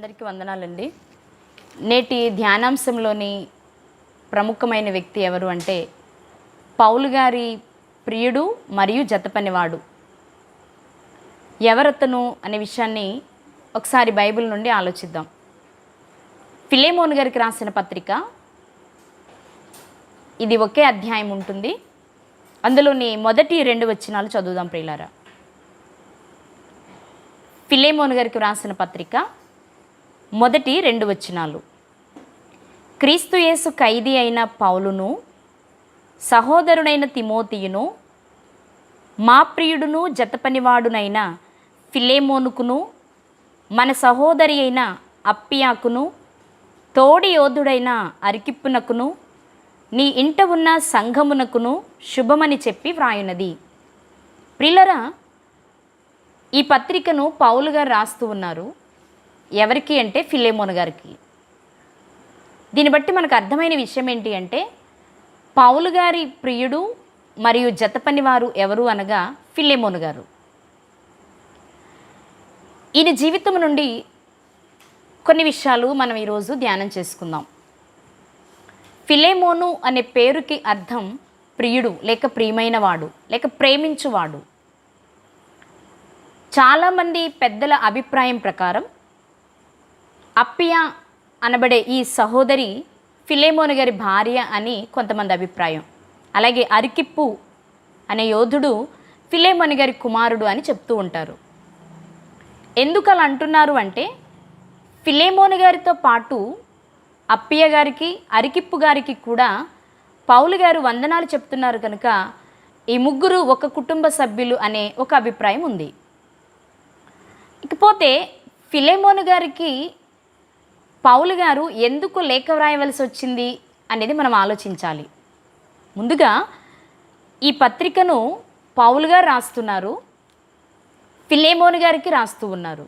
అందరికీ వందనాలండి. నేటి ధ్యానాంశంలోని ప్రముఖమైన వ్యక్తి ఎవరు అంటే పౌలు గారి ప్రియుడు మరియు జతపనివాడు ఎవరతను అనే విషయాన్ని ఒకసారి బైబిల్ నుండి ఆలోచిద్దాం. ఫిలేమోన్ గారికి రాసిన పత్రిక ఇది ఒకే అధ్యాయం ఉంటుంది. అందులోని మొదటి రెండు వచనాలు చదువుదాం ప్రియులారా. ఫిలేమోన్ గారికి రాసిన పత్రిక మొదటి రెండు వచనాలు. క్రీస్తుయేసు ఖైదీ అయిన పౌలును సహోదరుడైన తిమోతియును మా ప్రియుడును జతపనివాడునైన ఫిలేమోనుకును మన సహోదరి అయిన అప్పియాకును తోడి యోధుడైన అరికిప్పునకును నీ ఇంట ఉన్న సంఘమునకును శుభమని చెప్పి వ్రాయునది. ప్రిల్లరా ఈ పత్రికను పౌలుగా రాస్తూ ఉన్నారు. ఎవరికి అంటే ఫిలేమోన్ గారికి. దీన్ని బట్టి మనకు అర్థమైన విషయం ఏంటి అంటే పౌలు గారి ప్రియుడు మరియు జతపని వారు ఎవరు అనగా ఫిలేమోన్ గారు. ఈయన జీవితం నుండి కొన్ని విషయాలు మనం ఈరోజు ధ్యానం చేసుకుందాం. ఫిలేమోను అనే పేరుకి అర్థం ప్రియుడు లేక ప్రియమైన వాడు లేక ప్రేమించువాడు. చాలామంది పెద్దల అభిప్రాయం ప్రకారం అప్పియా అనబడే ఈ సహోదరి ఫిలేమోను గారి భార్య అని కొంతమంది అభిప్రాయం. అలాగే అరికిప్పు అనే యోధుడు ఫిలేమోని గారి కుమారుడు అని చెప్తూ ఉంటారు. ఎందుకు అలా అంటున్నారు అంటే ఫిలేమోని గారితో పాటు అప్పయ్య గారికి అరికిప్పు గారికి కూడా పౌలు గారు వందనాలు చెప్తున్నారు కనుక ఈ ముగ్గురు ఒక కుటుంబ సభ్యులు అనే ఒక అభిప్రాయం ఉంది. ఇకపోతే ఫిలేమోను గారికి పౌలు గారు ఎందుకు లేఖ వ్రాయవలసి వచ్చింది అనేది మనం ఆలోచించాలి. ముందుగా ఈ పత్రికను పౌలు గారు రాస్తున్నారు ఫిలేమోన్ గారికి రాస్తూ ఉన్నారు.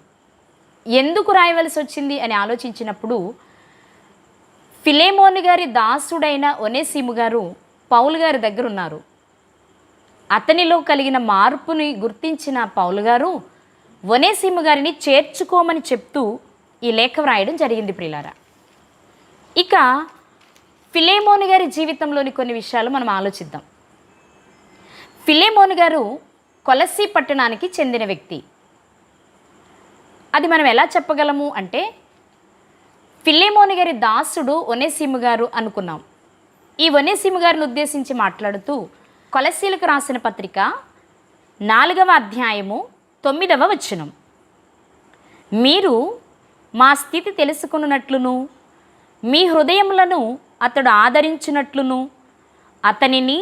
ఎందుకు రాయవలసి వచ్చింది అని ఆలోచించినప్పుడు ఫిలేమోన్ గారి దాసుడైన ఒనేసీము గారు పౌలు గారి దగ్గర ఉన్నారు. అతనిలో కలిగిన మార్పుని గుర్తించిన పౌలు గారు ఒనేసీము గారిని చేర్చుకోమని చెప్తూ ఈ లేఖ వ్రాయడం జరిగింది ప్రిలారా ఇక ఫిలేమోని గారి జీవితంలోని కొన్ని విషయాలు మనం ఆలోచిద్దాం. ఫిలేమోని గారు కొలసి పట్టణానికి చెందిన వ్యక్తి. అది మనం ఎలా చెప్పగలము అంటే ఫిలేమోని గారి దాసుడు ఒనేసిము గారు అనుకున్నాం. ఈ ఒనేసిము గారిని ఉద్దేశించి మాట్లాడుతూ కొలసీలకు రాసిన పత్రిక నాలుగవ అధ్యాయము తొమ్మిదవ వచనం. మీరు మా స్థితి తెలుసుకున్నట్లును మీ హృదయములను అతడు ఆదరించినట్లును. అతనిని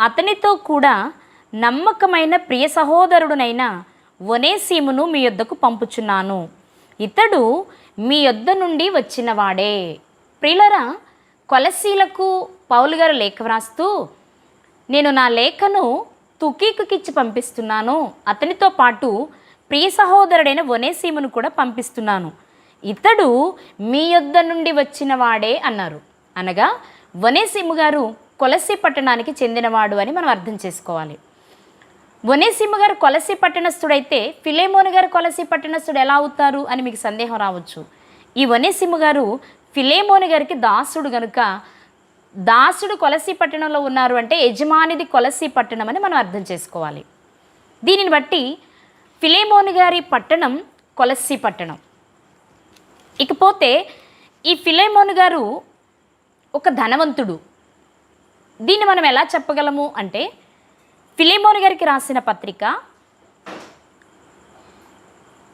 అతనితో కూడా నమ్మకమైన ప్రియ సహోదరుడునైన వనేసీమును మీ యొద్దకు పంపుచున్నాను. ఇతడు మీ యొద్ద నుండి వచ్చినవాడే. ప్రిలరా కొలసీలకు పౌలు గారు లేఖ వ్రాస్తూ నేను నా లేఖను తుకీకుకిచ్చి పంపిస్తున్నాను. అతనితో పాటు ప్రియ సహోదరుడైన వనేసీమును కూడా పంపిస్తున్నాను. ఇతడు మీ యొద్ద నుండి వచ్చిన వాడే అన్నారు. అనగా వనేసింహ గారు కొలసి పట్టణానికి చెందినవాడు అని మనం అర్థం చేసుకోవాలి. వనేసీమ గారు కొలసి పట్టణస్థుడైతే ఫిలేమోన్ గారు కొలసి పట్టణస్థుడు ఎలా అవుతారు అని మీకు సందేహం రావచ్చు. ఈ వనేసింహ గారు ఫిలేమోన్ గారికి దాసుడు గనుక దాసుడు కొలసి పట్టణంలో ఉన్నారు అంటే యజమానిది కొలసి పట్టణం అని మనం అర్థం చేసుకోవాలి. దీనిని బట్టి ఫిలేమోను గారి పట్టణం కొలసి పట్టణం. ఇకపోతే ఈ ఫిలేమోను గారు ఒక ధనవంతుడు. దీన్ని మనం ఎలా చెప్పగలము అంటే ఫిలేమోన్ గారికి రాసిన పత్రిక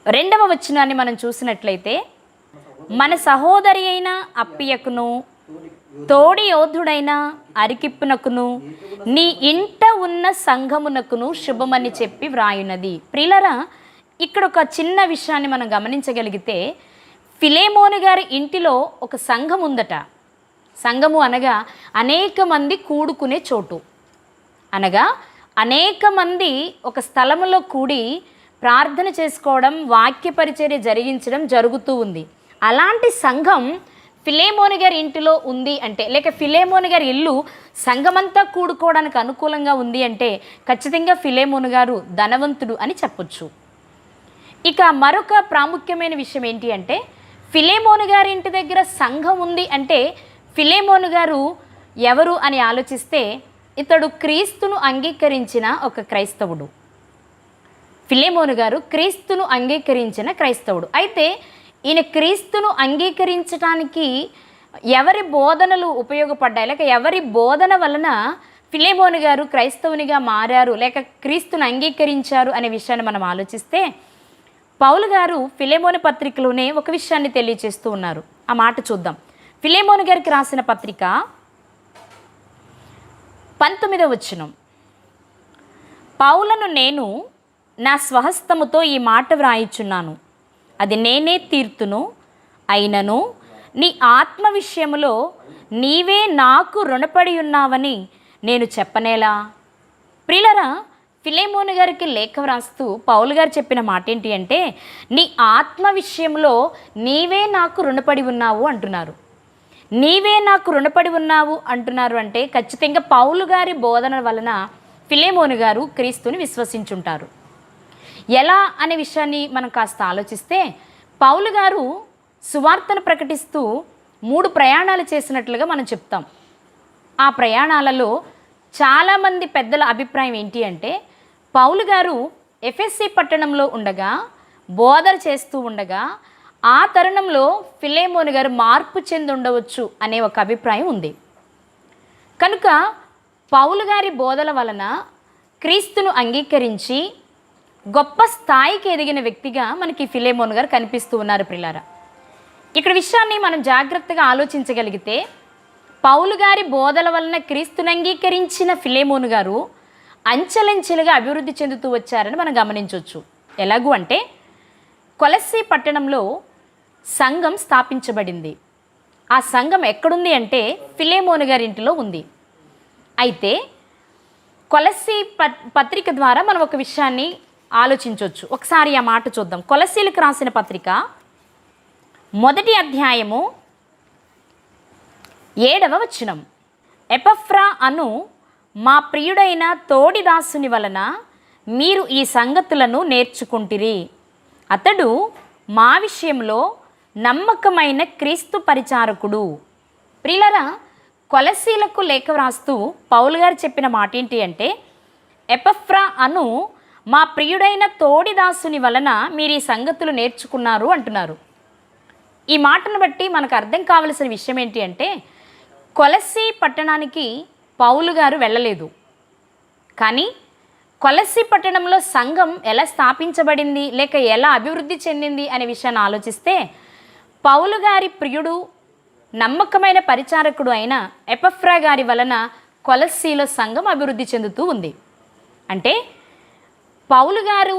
రెండవ వచనాన్ని మనం చూసినట్లయితే మన సహోదరి అయిన అప్పియకును తోడి యోధుడైన అరికిప్పునకును నీ ఇంట ఉన్న సంఘమునకును శుభమని చెప్పి వ్రాయున్నది ప్రిలరా ఇక్కడ ఒక చిన్న విషయాన్ని మనం గమనించగలిగితే ఫిలేమోను గారి ఇంటిలో ఒక సంఘం ఉందట. సంఘము అనగా అనేక మంది కూడుకునే చోటు. అనగా అనేక మంది ఒక స్థలంలో కూడి ప్రార్థన చేసుకోవడం వాక్య పరిచర్య జరిగించడం జరుగుతూ ఉంది. అలాంటి సంఘం ఫిలేమోని గారి ఇంటిలో ఉంది అంటే లేక ఫిలేమోని గారి ఇల్లు సంఘమంతా కూడుకోవడానికి అనుకూలంగా ఉంది అంటే ఖచ్చితంగా ఫిలేమోను గారు ధనవంతుడు అని చెప్పొచ్చు. ఇక మరొక ప్రాముఖ్యమైన విషయం ఏంటి అంటే ఫిలేమోను గారి ఇంటి దగ్గర సంఘం ఉంది అంటే ఫిలేమోను గారు ఎవరు అని ఆలోచిస్తే ఇతడు క్రీస్తును అంగీకరించిన ఒక క్రైస్తవుడు. ఫిలేమోను గారు క్రీస్తును అంగీకరించిన క్రైస్తవుడు. అయితే ఈయన క్రీస్తును అంగీకరించడానికి ఎవరి బోధనలు ఉపయోగపడ్డాయి? లేక ఎవరి బోధన వలన ఫిలేమోను గారు క్రైస్తవునిగా మారారు? లేక క్రీస్తును అంగీకరించారు అనే విషయాన్ని మనం ఆలోచిస్తే పౌలు గారు ఫిలేమోని పత్రికలోనే ఒక విషయాన్ని తెలియజేస్తూ ఉన్నారు. ఆ మాట చూద్దాం. ఫిలేమోని గారికి రాసిన పత్రిక పంతొమ్మిదవ వచనం. పౌలను నేను నా స్వహస్తముతో ఈ మాట వ్రాయిచున్నాను. అది నేనే తీర్తును అయినను నీ ఆత్మ విషయములో నీవే నాకు రుణపడి ఉన్నావని నేను చెప్పనేలా? ప్రిలరా ఫిలేమోను గారికి లేఖ వ్రాస్తూ పౌలు గారు చెప్పిన మాట ఏంటి అంటే నీ ఆత్మ విషయంలో నీవే నాకు రుణపడి ఉన్నావు అంటున్నారు. నీవే నాకు రుణపడి ఉన్నావు అంటున్నారు అంటే ఖచ్చితంగా పౌలు గారి బోధన వలన ఫిలేమోను గారు క్రీస్తుని విశ్వసించుంటారు. ఎలా అనే విషయాన్ని మనం కాస్త ఆలోచిస్తే పౌలు గారు సువార్తను ప్రకటిస్తూ మూడు ప్రయాణాలు చేసినట్లుగా మనం చెప్తాం. ఆ ప్రయాణాలలో చాలామంది పెద్దల అభిప్రాయం ఏంటి అంటే పౌలు గారు ఎఫ్ఎస్సి పట్టణంలో ఉండగా బోధన చేస్తూ ఉండగా ఆ తరుణంలో ఫిలేమోని గారు మార్పు చెంది ఉండవచ్చు అనే ఒక అభిప్రాయం ఉంది. కనుక పౌలు గారి బోధల వలన క్రీస్తును అంగీకరించి గొప్ప స్థాయికి ఎదిగిన వ్యక్తిగా మనకి ఫిలేమోన్ గారు కనిపిస్తూ ఉన్నారు ప్రిలారా. ఇక్కడ విషయాన్ని మనం జాగ్రత్తగా ఆలోచించగలిగితే పౌలు గారి బోధల వలన క్రీస్తును అంగీకరించిన ఫిలేమోను గారు అంచెలంచెలుగా అభివృద్ధి చెందుతూ వచ్చారని మనం గమనించవచ్చు. ఎలాగూ అంటే కొలస్సీ పట్టణంలో సంఘం స్థాపించబడింది. ఆ సంఘం ఎక్కడుంది అంటే ఫిలేమోను గారి ఇంటిలో ఉంది. అయితే కొలస్సీ పత్రిక ద్వారా మనం ఒక విషయాన్ని ఆలోచించవచ్చు. ఒకసారి ఆ మాట చూద్దాం. కొలసీలకు రాసిన పత్రిక మొదటి అధ్యాయము ఏడవ వచనం. ఎపఫ్రా అను మా ప్రియుడైన తోడిదాసుని వలన మీరు ఈ సంగతులను నేర్చుకుంటిరి. అతడు మా విషయంలో నమ్మకమైన క్రీస్తు పరిచారకుడు. ప్రిలరా కొలసీలకు లేఖ వ్రాస్తూ పౌలు గారు చెప్పిన మాట ఏంటి అంటే ఎపఫ్రా అను మా ప్రియుడైన తోడిదాసుని వలన మీరు ఈ సంగతులు నేర్చుకున్నారు అంటున్నారు. ఈ మాటను బట్టి మనకు అర్థం కావలసిన విషయం ఏంటి అంటే కొలసి పట్టణానికి పౌలు గారు వెళ్ళలేదు. కానీ కొలసి పట్టణంలో సంఘం ఎలా స్థాపించబడింది లేక ఎలా అభివృద్ధి చెందింది అనే విషయాన్ని ఆలోచిస్తే పౌలు గారి ప్రియుడు నమ్మకమైన పరిచారకుడు అయిన ఎపఫ్రా గారి వలన కొలస్సీలో సంఘం అభివృద్ధి చెందుతూ ఉంది. అంటే పౌలు గారు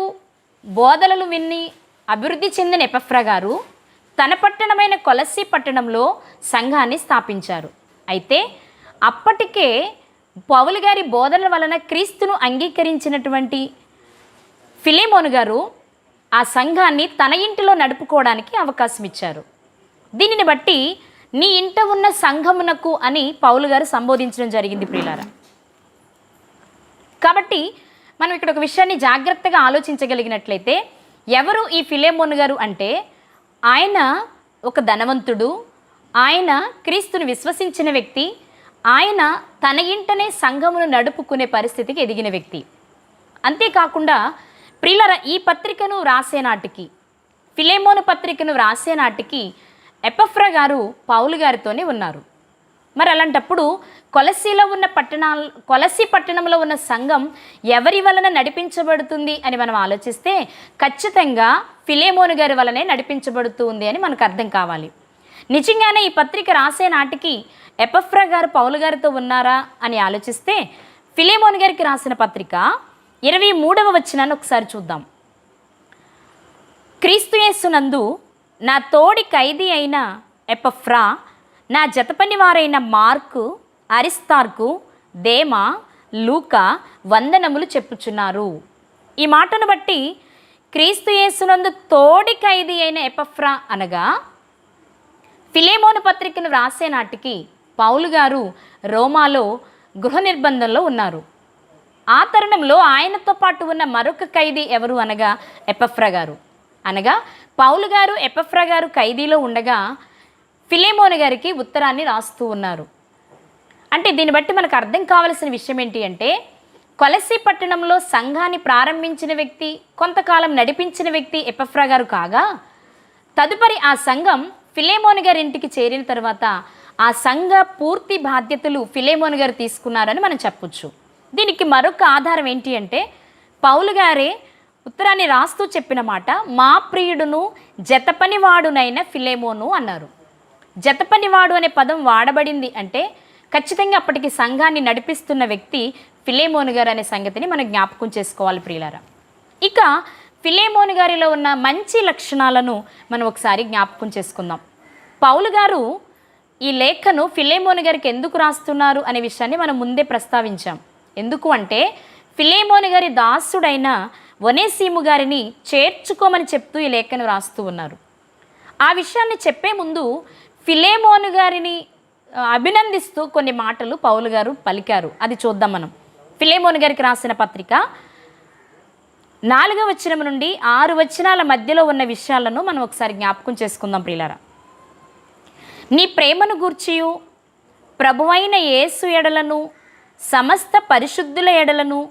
బోధనలు విన్ని అభివృద్ధి చెందిన ఎపఫ్రా గారు తన పట్టణమైన కొలసి పట్టణంలో సంఘాన్ని స్థాపించారు. అయితే అప్పటికే పౌలు గారి బోధనల వలన క్రీస్తును అంగీకరించినటువంటి ఫిలేమోను గారు ఆ సంఘాన్ని తన ఇంటిలో నడుపుకోవడానికి అవకాశం ఇచ్చారు. దీనిని బట్టి నీ ఇంట ఉన్న సంఘమునకు అని పౌలు గారు సంబోధించడం జరిగింది ప్రియులారా. కాబట్టి మనం ఇక్కడ ఒక విషయాన్ని జాగ్రత్తగా ఆలోచించగలిగినట్లయితే ఎవరు ఈ ఫిలేమోన్ గారు అంటే ఆయన ఒక ధనవంతుడు ఆయన క్రీస్తును విశ్వసించిన వ్యక్తి ఆయన తన ఇంటనే సంఘమును నడుపుకునే పరిస్థితికి ఎదిగిన వ్యక్తి. అంతేకాకుండా ప్రిలర ఈ పత్రికను రాసే నాటికి ఫిలేమోను పత్రికను వ్రాసేనాటికి ఎపఫ్రా గారు పౌలు గారితోనే ఉన్నారు. మరి అలాంటప్పుడు కొలసీలో ఉన్న పట్టణాల కొలసి పట్టణంలో ఉన్న సంఘం ఎవరి వలన నడిపించబడుతుంది అని మనం ఆలోచిస్తే ఖచ్చితంగా ఫిలేమోను గారి వలనే నడిపించబడుతుంది అని మనకు అర్థం కావాలి. నిజంగానే ఈ పత్రిక రాసే నాటికి ఎపఫ్రా గారు పౌలు గారితో ఉన్నారా అని ఆలోచిస్తే ఫిలేమోన్ గారికి రాసిన పత్రిక ఇరవై మూడవ వచ్చినాన్ని ఒకసారి చూద్దాం. క్రీస్తుయేసునందు నా తోడి ఖైదీ అయిన ఎపఫ్రా నా జతపని వారైన మార్కు అరిస్తార్కు దేమ లూక వందనములు చెప్పుచున్నారు. ఈ మాటను బట్టి క్రీస్తుయేసునందు తోడి ఖైదీ అయిన ఎపఫ్రా అనగా ఫిలేమోను పత్రికను వ్రాసే నాటికి పౌలు గారు రోమాలో గృహ నిర్బంధంలో ఉన్నారు. ఆ తరుణంలో ఆయనతో పాటు ఉన్న మరొక ఖైదీ ఎవరు అనగా ఎపఫ్రా గారు. అనగా పౌలు గారు ఎపఫ్రా గారు ఖైదీలో ఉండగా ఫిలేమోని గారికి ఉత్తరాన్ని రాస్తూ ఉన్నారు. అంటే దీన్ని బట్టి మనకు అర్థం కావలసిన విషయం ఏంటి అంటే కొలసి పట్టణంలో సంఘాన్ని ప్రారంభించిన వ్యక్తి కొంతకాలం నడిపించిన వ్యక్తి ఎపఫ్రా గారు కాగా తదుపరి ఆ సంఘం ఫిలేమోని గారి ఇంటికి చేరిన తర్వాత ఆ సంఘ పూర్తి బాధ్యతలు ఫిలేమోని గారు తీసుకున్నారని మనం చెప్పొచ్చు. దీనికి మరొక ఆధారం ఏంటి అంటే పౌలు గారే ఉత్తరాన్ని రాస్తూ చెప్పిన మాట మా ప్రియుడును జతపనివాడునైన ఫిలేమోను అన్నారు. జతపనివాడు అనే పదం వాడబడింది అంటే ఖచ్చితంగా అప్పటికి సంఘాన్ని నడిపిస్తున్న వ్యక్తి ఫిలేమోన్ గారు అనే సంగతిని మనం జ్ఞాపకం చేసుకోవాలి ప్రియులారా. ఇక ఫిలేమోన్ గారిలో ఉన్న మంచి లక్షణాలను మనం ఒకసారి జ్ఞాపకం చేసుకుందాం. పౌలు గారు ఈ లేఖను ఫిలేమోను గారికి ఎందుకు రాస్తున్నారు అనే విషయాన్ని మనం ముందే ప్రస్తావించాం. ఎందుకు అంటే ఫిలేమోను గారి దాసుడైన వనేసీము గారిని చేర్చుకోమని చెప్తూ ఈ లేఖను రాస్తూ ఉన్నారు. ఆ విషయాన్ని చెప్పే ముందు ఫిలేమోను గారిని అభినందిస్తూ కొన్ని మాటలు పౌలు గారు పలికారు. అది చూద్దాం మనం. ఫిలేమోను గారికి రాసిన పత్రిక నాలుగవ వచనం నుండి ఆరు వచనాల మధ్యలో ఉన్న విషయాలను మనం ఒకసారి జ్ఞాపకం చేసుకుందాం ప్రియులారా. నీ ప్రేమను గూర్చియు. ప్రభువైన యేసు ఎడలను సమస్త పరిశుద్ధుల ఎడలను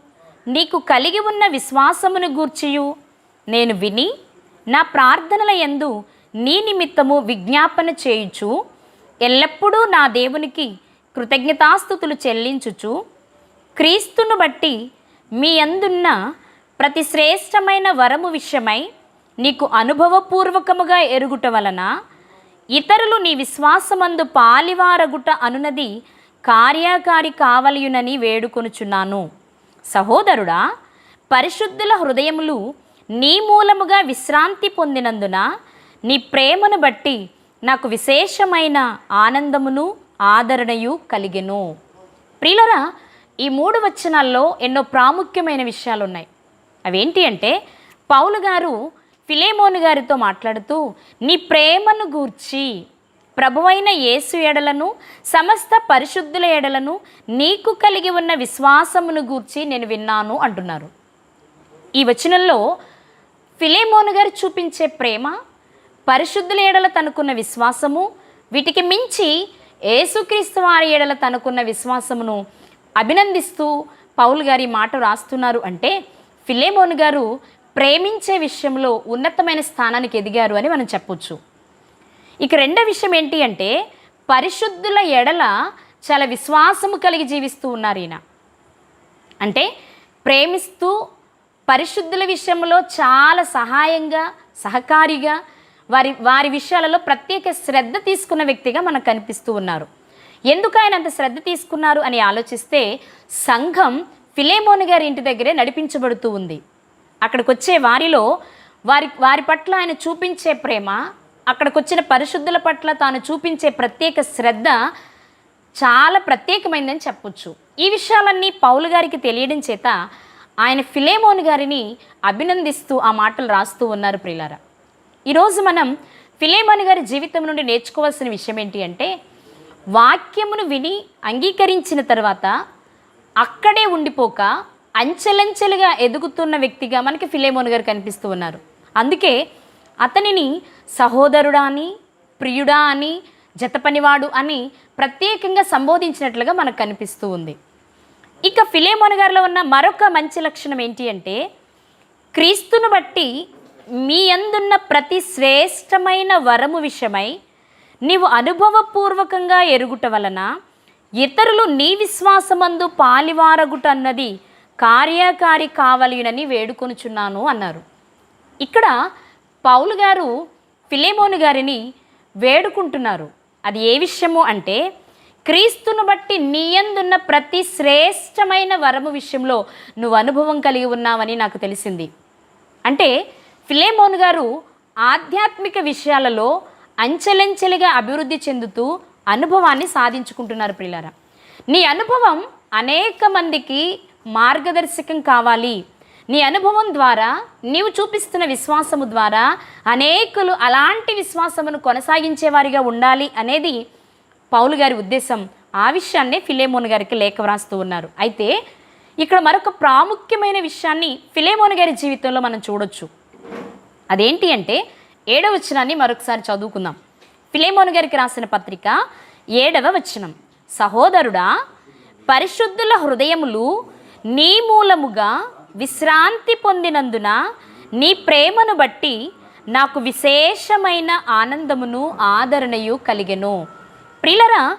నీకు కలిగి ఉన్న విశ్వాసమును గూర్చియు. నేను విని నా ప్రార్థనల యందు నీ నిమిత్తము విజ్ఞాపన చేయుచు. ఎల్లప్పుడూ నా దేవునికి కృతజ్ఞతాస్థుతులు చెల్లించుచు. క్రీస్తును బట్టి మీ అందున్న ప్రతి శ్రేష్టమైన వరము విషయమై నీకు అనుభవపూర్వకముగా ఎరుగుట వలన ఇతరులు నీ విశ్వాసమందు పాలివారగుట అనునది కార్యకారి కావలయునని వేడుకొనుచున్నాను. సహోదరుడా పరిశుద్ధుల హృదయములు నీ మూలముగా విశ్రాంతి పొందినందున నీ ప్రేమను బట్టి నాకు విశేషమైన ఆనందమును ఆదరణయు కలిగెను. ప్రియులరా ఈ మూడు వచనాల్లో ఎన్నో ప్రాముఖ్యమైన విషయాలు ఉన్నాయి అవేంటి అంటే పౌలు గారు ఫిలేమోను గారితో మాట్లాడుతూ నీ ప్రేమను గూర్చి ప్రభువైన యేసు ఎడలను సమస్త పరిశుద్ధుల ఎడలను నీకు కలిగి ఉన్న విశ్వాసమును గూర్చి నేను విన్నాను అంటున్నారు. ఈ వచనంలో ఫిలేమోను గారు చూపించే ప్రేమ పరిశుద్ధుల ఎడల తనకున్న విశ్వాసము వీటికి మించి యేసుక్రీస్తు వారి ఎడల తనకున్న విశ్వాసమును అభినందిస్తూ పౌల్ గారి మాట రాస్తున్నారు. అంటే ఫిలేమోను గారు ప్రేమించే విషయంలో ఉన్నతమైన స్థానానికి ఎదిగారు అని మనం చెప్పొచ్చు. ఇక రెండో విషయం ఏంటి అంటే పరిశుద్ధుల ఎడల చాలా విశ్వాసము కలిగి జీవిస్తూ ఉన్నారు ఈయన. అంటే ప్రేమిస్తూ పరిశుద్ధుల విషయంలో చాలా సహాయంగా సహకారిగా వారి వారి విషయాలలో ప్రత్యేక శ్రద్ధ తీసుకున్న వ్యక్తిగా మనకు కనిపిస్తూ ఉన్నారు. ఎందుకు ఆయన అంత శ్రద్ధ తీసుకున్నారు అని ఆలోచిస్తే సంఘం ఫిలేమోని గారి ఇంటి దగ్గరే నడిపించబడుతూ ఉంది. అక్కడికి వచ్చే వారిలో వారి వారి పట్ల ఆయన చూపించే ప్రేమ అక్కడికి వచ్చిన పరిశుద్ధుల పట్ల తాను చూపించే ప్రత్యేక శ్రద్ధ చాలా ప్రత్యేకమైందని చెప్పొచ్చు. ఈ విషయాలన్నీ పౌలు గారికి తెలియడం చేత ఆయన ఫిలేమోన్ గారిని అభినందిస్తూ ఆ మాటలు రాస్తూ ఉన్నారు ప్రియులారా. ఈరోజు మనం ఫిలేమోన్ గారి జీవితం నుండి నేర్చుకోవాల్సిన విషయం ఏంటి అంటే వాక్యమును విని అంగీకరించిన తర్వాత అక్కడే ఉండిపోక అంచెలంచెలుగా ఎదుగుతున్న వ్యక్తిగా మనకి ఫిలేమోన్ గారు కనిపిస్తూ ఉన్నారు. అందుకే అతనిని సహోదరుడా అని ప్రియుడా అని జతపనివాడు అని ప్రత్యేకంగా సంబోధించినట్లుగా మనకు కనిపిస్తూ ఉంది. ఇక ఫిలేమోన్ గారిలో ఉన్న మరొక మంచి లక్షణం ఏంటి అంటే క్రీస్తును బట్టి మీ అందున్న ప్రతి శ్రేష్టమైన వరము విషయమై నీవు అనుభవపూర్వకంగా ఎరుగుట వలన ఇతరులు నీ విశ్వాసమందు పాలివారగుట అన్నది కార్యకారి కావలినని వేడుకొనుచున్నాను అన్నారు. ఇక్కడ పౌలు గారు ఫిలేమోను గారిని వేడుకుంటున్నారు. అది ఏ విషయము అంటే క్రీస్తును బట్టి నీయందున్న ప్రతి శ్రేష్టమైన వరము విషయంలో నువ్వు అనుభవం కలిగి ఉన్నావని నాకు తెలిసింది. అంటే ఫిలేమోన్ గారు ఆధ్యాత్మిక విషయాలలో అంచెలంచెలుగా అభివృద్ధి చెందుతూ అనుభవాన్ని సాధించుకుంటున్నారు ప్రియులారా. నీ అనుభవం అనేక మందికి మార్గదర్శకం కావాలి. నీ అనుభవం ద్వారా నీవు చూపిస్తున్న విశ్వాసము ద్వారా అనేకులు అలాంటి విశ్వాసమును కొనసాగించేవారిగా ఉండాలి అనేది పౌలు గారి ఉద్దేశం. ఆ విషయాన్నే ఫిలేమోన్ గారికి లేఖ వ్రాస్తూ ఉన్నారు. అయితే ఇక్కడ మరొక ప్రాముఖ్యమైన విషయాన్ని ఫిలేమోన్ గారి జీవితంలో మనం చూడొచ్చు. అదేంటి అంటే ఏడవ వచనాన్ని మరొకసారి చదువుకుందాం. ఫిలేమోన్ గారికి రాసిన పత్రిక ఏడవ వచనం. సహోదరుడా పరిశుద్ధుల హృదయములు నీ మూలముగా విశ్రాంతి పొందినందున నీ ప్రేమను బట్టి నాకు విశేషమైన ఆనందమును ఆదరణయు కలిగెను. ప్రిలరా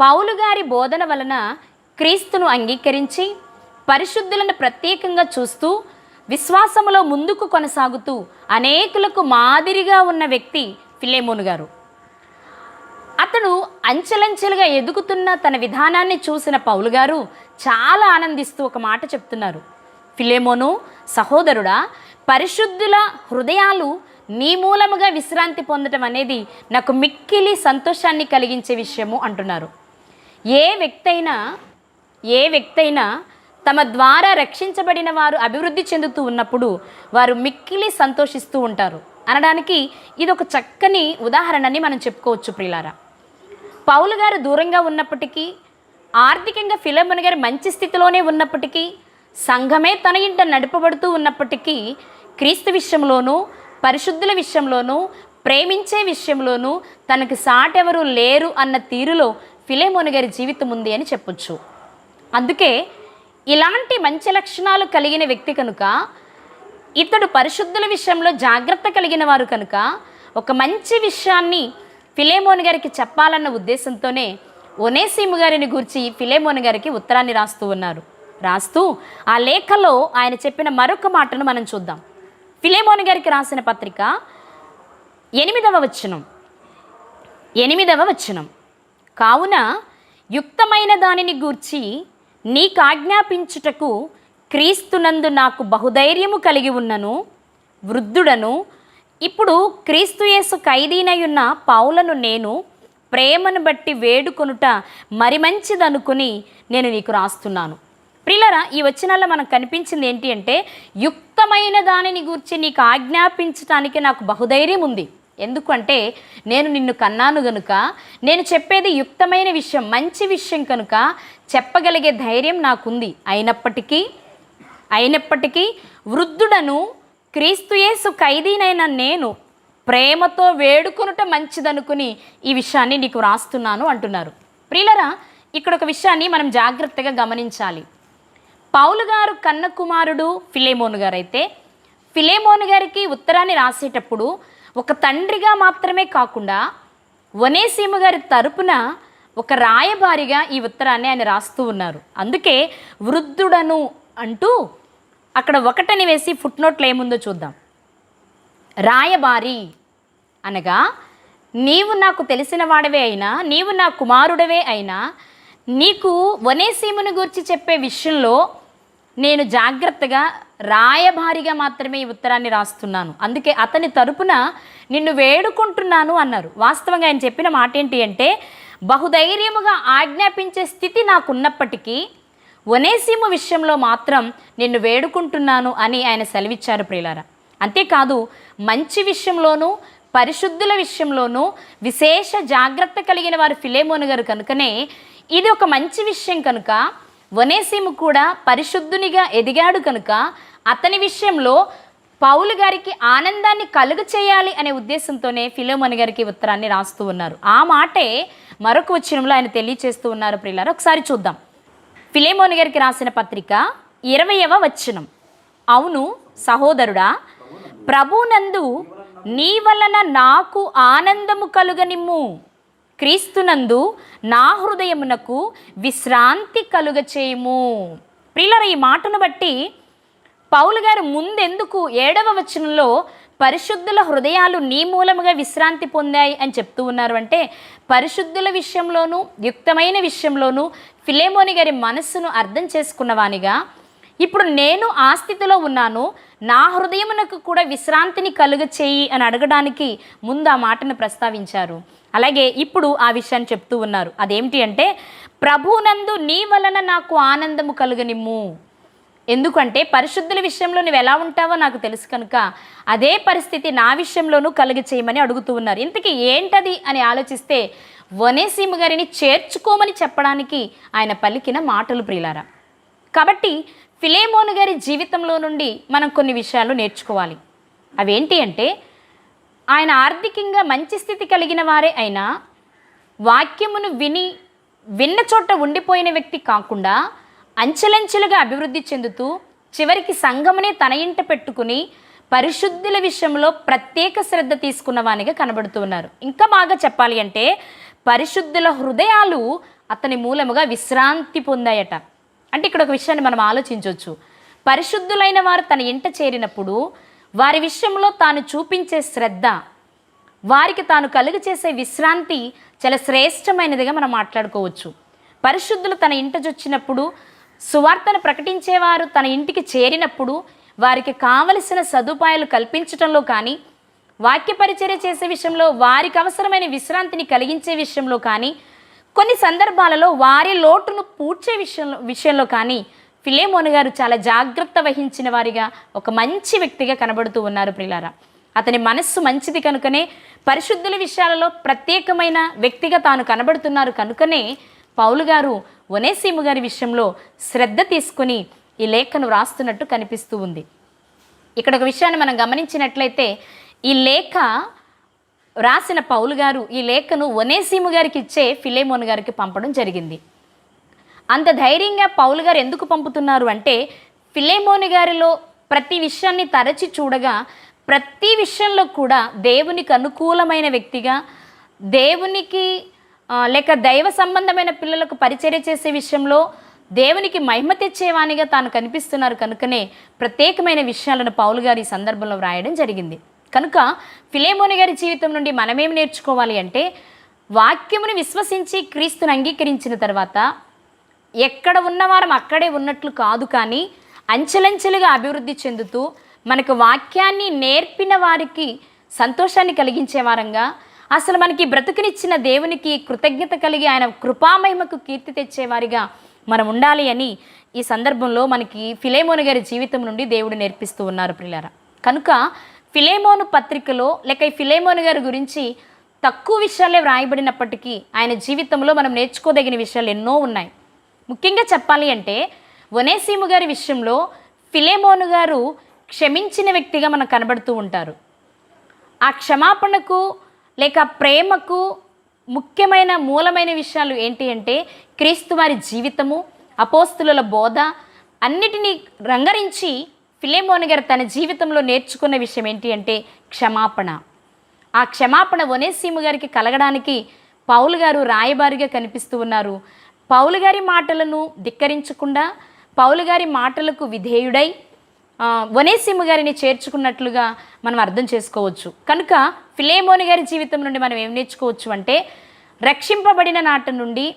పౌలు గారి బోధన వలన క్రీస్తును అంగీకరించి పరిశుద్ధులను ప్రత్యేకంగా చూస్తూ విశ్వాసములో ముందుకు కొనసాగుతూ అనేకులకు మాదిరిగా ఉన్న వ్యక్తి ఫిలేమోను గారు. అతడు అంచెలంచెలుగా ఎదుగుతున్న తన విధానాన్ని చూసిన పౌలు గారు చాలా ఆనందిస్తూ ఒక మాట చెప్తున్నారు. ఫిలేమోను సహోదరుడా పరిశుద్ధుల హృదయాలు నీ మూలముగా విశ్రాంతి పొందటం అనేది నాకు మిక్కిలి సంతోషాన్ని కలిగించే విషయము అంటున్నారు. ఏ వ్యక్తి అయినా ఏ వ్యక్తి అయినా తమ ద్వారా రక్షించబడిన వారు అభివృద్ధి చెందుతూ ఉన్నప్పుడు వారు మిక్కిలి సంతోషిస్తూ ఉంటారు. అనడానికి ఇది ఒక చక్కని ఉదాహరణని మనం చెప్పుకోవచ్చు ప్రియులారా. పౌలు గారు దూరంగా ఉన్నప్పటికీ ఆర్థికంగా ఫిలమన్ గారు మంచి స్థితిలోనే ఉన్నప్పటికీ సంఘమే తన ఇంట నడపబడుతూ ఉన్నప్పటికీ క్రీస్తు విషయంలోనూ పరిశుద్ధుల విషయంలోనూ ప్రేమించే విషయంలోనూ తనకు సాటెవరు లేరు అన్న తీరులో ఫిలేమోని గారి జీవితం ఉంది అని చెప్పొచ్చు. అందుకే ఇలాంటి మంచి లక్షణాలు కలిగిన వ్యక్తి కనుక ఇతడు పరిశుద్ధుల విషయంలో జాగ్రత్త కలిగిన వారు కనుక ఒక మంచి విషయాన్ని ఫిలేమోన్ గారికి చెప్పాలన్న ఉద్దేశంతోనే ఒనేసీము గారిని గురించి ఫిలేమోన్ గారికి ఉత్తరాన్ని రాస్తూ ఉన్నారు. రాస్తూ ఆ లేఖలో ఆయన చెప్పిన మరొక మాటను మనం చూద్దాం. ఫిలేమోన్ గారికి రాసిన పత్రిక ఎనిమిదవ వచనం. ఎనిమిదవ వచనం. కావున యుక్తమైన దానిని గూర్చి నీకు ఆజ్ఞాపించుటకు క్రీస్తునందు నాకు బహుధైర్యము కలిగి ఉన్నను వృద్ధుడను ఇప్పుడు క్రీస్తుయేసు ఖైదీనయున్న పౌలను నేను ప్రేమను బట్టి వేడుకొనుట మరి మంచిదనుకుని నేను నీకు రాస్తున్నాను. ప్రిలరా ఈ వచనాల్లో మనకు కనిపించింది ఏంటి అంటే యుక్తమైన దానిని గూర్చి నీకు ఆజ్ఞాపించటానికి నాకు బహుధైర్యం ఉంది. ఎందుకంటే నేను నిన్ను కన్నాను గనుక నేను చెప్పేది యుక్తమైన విషయం మంచి విషయం కనుక చెప్పగలిగే ధైర్యం నాకుంది. అయినప్పటికీ అయినప్పటికీ వృద్ధుడను క్రీస్తుయేసు ఖైదీనైన నేను ప్రేమతో వేడుకొనుట మంచిదనుకుని ఈ విషయాన్ని నీకు రాస్తున్నాను అంటున్నారు. ప్రియులరా ఇక్కడ ఒక విషయాన్ని మనం జాగ్రత్తగా గమనించాలి. పౌలు గారు కన్న కుమారుడు ఫిలేమోను గారు అయితే ఫిలేమోను గారికి ఉత్తరాన్ని రాసేటప్పుడు ఒక తండ్రిగా మాత్రమే కాకుండా వనేసీమ గారి తరపున ఒక రాయబారిగా ఈ ఉత్తరాన్ని ఆయన రాస్తూ ఉన్నారు. అందుకే వృద్ధుడను అంటూ అక్కడ ఒకటని వేసి ఫుట్ నోట్లో ఏముందో చూద్దాం. రాయబారి అనగా నీవు నాకు తెలిసిన వాడవే అయినా నీవు నా కుమారుడవే అయినా నీకు వనేసీముని గురించి చెప్పే విషయంలో నేను జాగ్రత్తగా రాయబారిగా మాత్రమే ఈ ఉత్తరాన్ని రాస్తున్నాను. అందుకే అతని తరపున నిన్ను వేడుకుంటున్నాను అన్నారు. వాస్తవంగా ఆయన చెప్పిన మాట ఏంటి అంటే బహుధైర్యముగా ఆజ్ఞాపించే స్థితి నాకున్నప్పటికీ వనేసీము విషయంలో మాత్రం నిన్ను వేడుకుంటున్నాను అని ఆయన సెలవిచ్చారు ప్రియులారా. అంతేకాదు మంచి విషయంలోనూ పరిశుద్ధుల విషయంలోనూ విశేష జాగ్రత్త కలిగిన వారు ఫిలేమోను గారు కనుకనే ఇది ఒక మంచి విషయం కనుక వనేసీము కూడా పరిశుద్ధునిగా ఎదిగాడు కనుక అతని విషయంలో పౌలు గారికి ఆనందాన్ని కలుగు చేయాలి అనే ఉద్దేశంతోనే ఫిలోమోని గారికి ఉత్తరాన్ని రాస్తూ ఉన్నారు. ఆ మాటే మరొక వచనంలో ఆయన తెలియచేస్తూ ఉన్నారు ప్రియులారా. ఒకసారి చూద్దాం. ఫిలేమోని గారికి రాసిన పత్రిక ఇరవయవ వచనం. అవును సహోదరుడా ప్రభునందు నీ వలన నాకు ఆనందము కలుగనిమ్ము. క్రీస్తునందు నా హృదయమునకు విశ్రాంతి కలుగ చేయము. ప్రియులర ఈ మాటను బట్టి పౌలు గారు ముందెందుకు ఏడవ వచనంలో పరిశుద్ధుల హృదయాలు నీ మూలముగా విశ్రాంతి పొందాయి అని చెప్తూ ఉన్నారు. అంటే పరిశుద్ధుల విషయంలోనూ యుక్తమైన విషయంలోనూ ఫిలేమోని గారి మనస్సును అర్థం చేసుకున్నవానిగా ఇప్పుడు నేను ఆ స్థితిలో ఉన్నాను నా హృదయమునకు కూడా విశ్రాంతిని కలుగ చేయి అని అడగడానికి ముందు ఆ మాటను ప్రస్తావించారు. అలాగే ఇప్పుడు ఆ విషయాన్ని చెప్తూ ఉన్నారు. అదేమిటి అంటే ప్రభునందు నీ వలన నాకు ఆనందము కలుగనిమ్ము. ఎందుకంటే పరిశుద్ధుల విషయంలో నువ్వు ఎలా ఉంటావో నాకు తెలుసు కనుక అదే పరిస్థితి నా విషయంలోనూ కలిగి చేయమని అడుగుతూ ఉన్నారు. ఇంతకీ ఏంటది అని ఆలోచిస్తే వనేసీమ గారిని చేర్చుకోమని చెప్పడానికి ఆయన పలికిన మాటలు ప్రియులారా. కాబట్టి ఫిలేమోను గారి జీవితంలో నుండి మనం కొన్ని విషయాలు నేర్చుకోవాలి. అవేంటి అంటే ఆయన ఆర్థికంగా మంచి స్థితి కలిగిన వారే అయినా వాక్యమును విని విన్న చోట ఉండిపోయిన వ్యక్తి కాకుండా అంచెలంచెలుగా అభివృద్ధి చెందుతూ చివరికి సంఘమునే తన ఇంట పెట్టుకుని పరిశుద్ధుల విషయంలో ప్రత్యేక శ్రద్ధ తీసుకున్న వానిగా కనబడుతూ ఉన్నారు. ఇంకా బాగా చెప్పాలి అంటే పరిశుద్ధుల హృదయాలు అతని మూలముగా విశ్రాంతి పొందాయట. అంటే ఇక్కడ ఒక విషయాన్ని మనం ఆలోచించవచ్చు. పరిశుద్ధులైన వారు తన ఇంట చేరినప్పుడు వారి విషయంలో తాను చూపించే శ్రద్ధ వారికి తాను కలుగు చేసే విశ్రాంతి చాలా శ్రేష్టమైనదిగా మనం మాట్లాడుకోవచ్చు. పరిశుద్ధులు తన ఇంటజొచ్చినప్పుడు సువార్తను ప్రకటించేవారు తన ఇంటికి చేరినప్పుడు వారికి కావలసిన సదుపాయాలు కల్పించటంలో కానీ వాక్య పరిచర్య చేసే విషయంలో వారికి అవసరమైన విశ్రాంతిని కలిగించే విషయంలో కానీ కొన్ని సందర్భాలలో వారి లోటును పూడ్చే విషయంలో విషయంలో కానీ ఫిలేమోన్ గారు చాలా జాగ్రత్త వహించిన వారిగా ఒక మంచి వ్యక్తిగా కనబడుతూ ఉన్నారు ప్రిలారా. అతని మనస్సు మంచిది కనుకనే పరిశుద్ధుల విషయాలలో ప్రత్యేకమైన వ్యక్తిగా తాను కనబడుతున్నారు కనుకనే పౌలు గారు ఒనేసీము గారి విషయంలో శ్రద్ధ తీసుకుని ఈ లేఖను వ్రాస్తున్నట్టు కనిపిస్తూ ఉంది. ఇక్కడ ఒక విషయాన్ని మనం గమనించినట్లయితే ఈ లేఖ రాసిన పౌలు గారు ఈ లేఖను ఒనేసీము గారికి ఇచ్చే ఫిలేమోన్ గారికి పంపడం జరిగింది. అంత ధైర్యంగా పౌలు గారు ఎందుకు పంపుతున్నారు అంటే ఫిలేమోని గారిలో ప్రతి విషయాన్ని తరచి చూడగా ప్రతి విషయంలో కూడా దేవునికి అనుకూలమైన వ్యక్తిగా దేవునికి లేక దైవ సంబంధమైన పిల్లలకు పరిచర్య చేసే విషయంలో దేవునికి మహిమ తెచ్చేవానిగా తాను కనిపిస్తున్నారు కనుకనే ప్రత్యేకమైన విషయాలను పౌలు గారు ఈ సందర్భంలో వ్రాయడం జరిగింది. కనుక ఫిలేమోని గారి జీవితం నుండి మనమేం నేర్చుకోవాలి అంటే వాక్యమును విశ్వసించి క్రీస్తుని అంగీకరించిన తర్వాత ఎక్కడ ఉన్నవారం అక్కడే ఉన్నట్లు కాదు కానీ అంచెలంచెలుగా అభివృద్ధి చెందుతూ మనకు వాక్యాన్ని నేర్పిన వారికి సంతోషాన్ని కలిగించే వారంగా అసలు మనకి బ్రతుకునిచ్చిన దేవునికి కృతజ్ఞత కలిగి ఆయన కృపామహిమకు కీర్తి తెచ్చేవారిగా మనం ఉండాలి అని ఈ సందర్భంలో మనకి ఫిలేమోను గారి జీవితం నుండి దేవుడు నేర్పిస్తూ ఉన్నారు ప్రిలారా కనుక ఫిలేమోను పత్రికలో లేక ఈ ఫిలేమోను గారి గురించి తక్కువ విషయాలే వ్రాయబడినప్పటికీ ఆయన జీవితంలో మనం నేర్చుకోదగిన విషయాలు ఎన్నో ఉన్నాయి. ముఖ్యంగా చెప్పాలి అంటే వనేసీము గారి విషయంలో ఫిలేమోను గారు క్షమించిన వ్యక్తిగా మనకు కనబడుతూ ఉంటారు. ఆ క్షమాపణకు లేక ప్రేమకు ముఖ్యమైన మూలమైన విషయాలు ఏంటి అంటే క్రీస్తు వారి జీవితము అపోస్తుల బోధ అన్నిటినీ రంగరించి ఫిలేమోన్ గారు తన జీవితంలో నేర్చుకున్న విషయం ఏంటి అంటే క్షమాపణ. ఆ క్షమాపణ ఒనేసీము గారికి కలగడానికి పౌలు గారు రాయబారిగా కనిపిస్తూ ఉన్నారు. పౌలు గారి మాటలను ధిక్కరించకుండా పౌలు గారి మాటలకు విధేయుడై వనేసిము గారిని చేర్చుకున్నట్లుగా మనం అర్థం చేసుకోవచ్చు. కనుక ఫిలేమోని గారి జీవితం నుండి మనం ఏం నేర్చుకోవచ్చు అంటే రక్షింపబడిన నాటి నుండి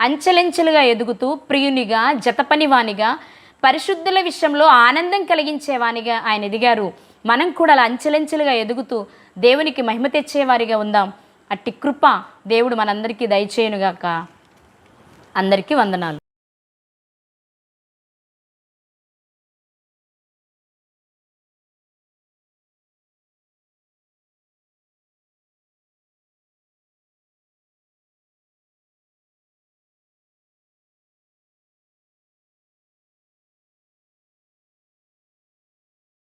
అంచెలంచెలుగా ఎదుగుతూ ప్రియునిగా జతపనివానిగా పరిశుద్ధుల విషయంలో ఆనందం కలిగించేవానిగా ఆయన ఎదిగారు. మనం కూడా అలా అంచెలంచెలుగా ఎదుగుతూ దేవునికి మహిమ తెచ్చేవారిగా ఉందాం. అట్టి కృప దేవుడు మనందరికీ దయచేయనుగాక. అందరికీ వందనాలు.